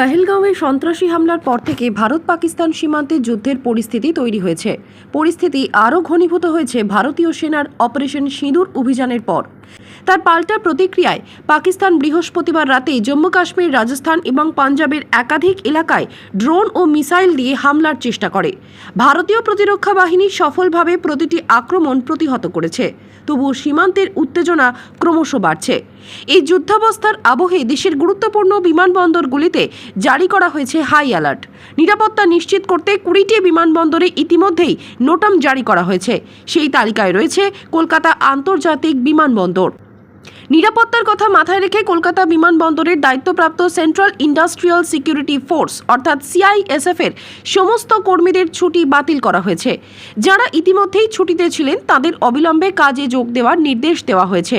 পেহেলগাঁওয়ে সন্ত্রাসী হামলার পর থেকে ভারত পাকিস্তান সীমান্তে যুদ্ধের পরিস্থিতি তৈরি হয়েছে। পরিস্থিতি আরও ঘনীভূত হয়েছে ভারতীয় সেনার অপারেশন সিঁদুর অভিযানের পর। তার পাল্টা প্রতিক্রিয়ায় পাকিস্তান বৃহস্পতিবার রাতে জম্মু কাশ্মীর, রাজস্থান এবং পাঞ্জাবের একাধিক এলাকায় ড্রোন ও মিসাইল দিয়ে হামলার চেষ্টা করে। ভারতীয় প্রতিরক্ষা বাহিনী সফলভাবে প্রতিটি আক্রমণ প্রতিহত করেছে। তবুও সীমান্তের উত্তেজনা ক্রমশ বাড়ছে। এই যুদ্ধাবস্থার আবহে দেশের গুরুত্বপূর্ণ বিমানবন্দরগুলিতে জারি করা হয়েছে হাই অ্যালার্ট। নিরাপত্তা নিশ্চিত করতে কুড়িটি বিমানবন্দরে ইতিমধ্যেই নোটাম জারি করা হয়েছে। সেই তালিকায় রয়েছে কলকাতা আন্তর্জাতিক বিমানবন্দর। নিরাপত্তার কথা মাথায় রেখে কলকাতা বিমানবন্দরের দায়িত্বপ্রাপ্ত সেন্ট্রাল ইন্ডাস্ট্রিয়াল সিকিউরিটি ফোর্স অর্থাৎ সিআইএসএফ এর সমস্ত কর্মীদের ছুটি বাতিল করা হয়েছে। যারা ইতিমধ্যেই ছুটিতে ছিলেন, তাদের অবিলম্বে কাজে যোগ দেওয়ার নির্দেশ দেওয়া হয়েছে।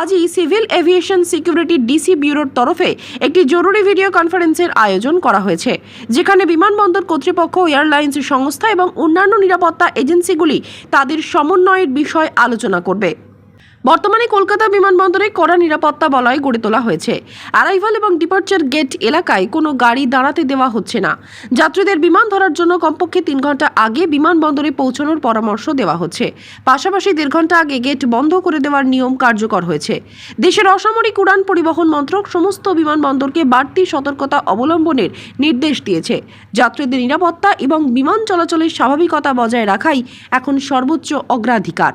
আজই সিভিল এভিয়েশন সিকিউরিটি ডিসি ব্যুরোর তরফে একটি জরুরি ভিডিও কনফারেন্সের আয়োজন করা হয়েছে, যেখানে বিমানবন্দর কর্তৃপক্ষ, এয়ারলাইন্স সংস্থা এবং অন্যান্য নিরাপত্তা এজেন্সিগুলি তাদের সমন্বয়ের বিষয় আলোচনা করবে। বর্তমানে কলকাতা বিমানবন্দরে কড়া নিরাপত্তা বলয় গড়ে তোলা হয়েছে। অ্যারাইভাল এবং ডিপার্চার গেট এলাকায় কোনো গাড়ি দাঁড়াতে দেওয়া হচ্ছে না। যাত্রীদের বিমান ধরার জন্য কমপক্ষে তিন ঘণ্টা আগে বিমানবন্দরে পৌঁছানোর পরামর্শ দেওয়া হচ্ছে। পাশাপাশি দেড় ঘণ্টা আগে গেট বন্ধ করে দেওয়ার নিয়ম কার্যকর হয়েছে। দেশের অসামরিক উড়ান পরিবহন মন্ত্রক সমস্ত বিমানবন্দরকে বাড়তি সতর্কতা অবলম্বনের নির্দেশ দিয়েছে। যাত্রীদের নিরাপত্তা এবং বিমান চলাচলের স্বাভাবিকতা বজায় রাখাই এখন সর্বোচ্চ অগ্রাধিকার।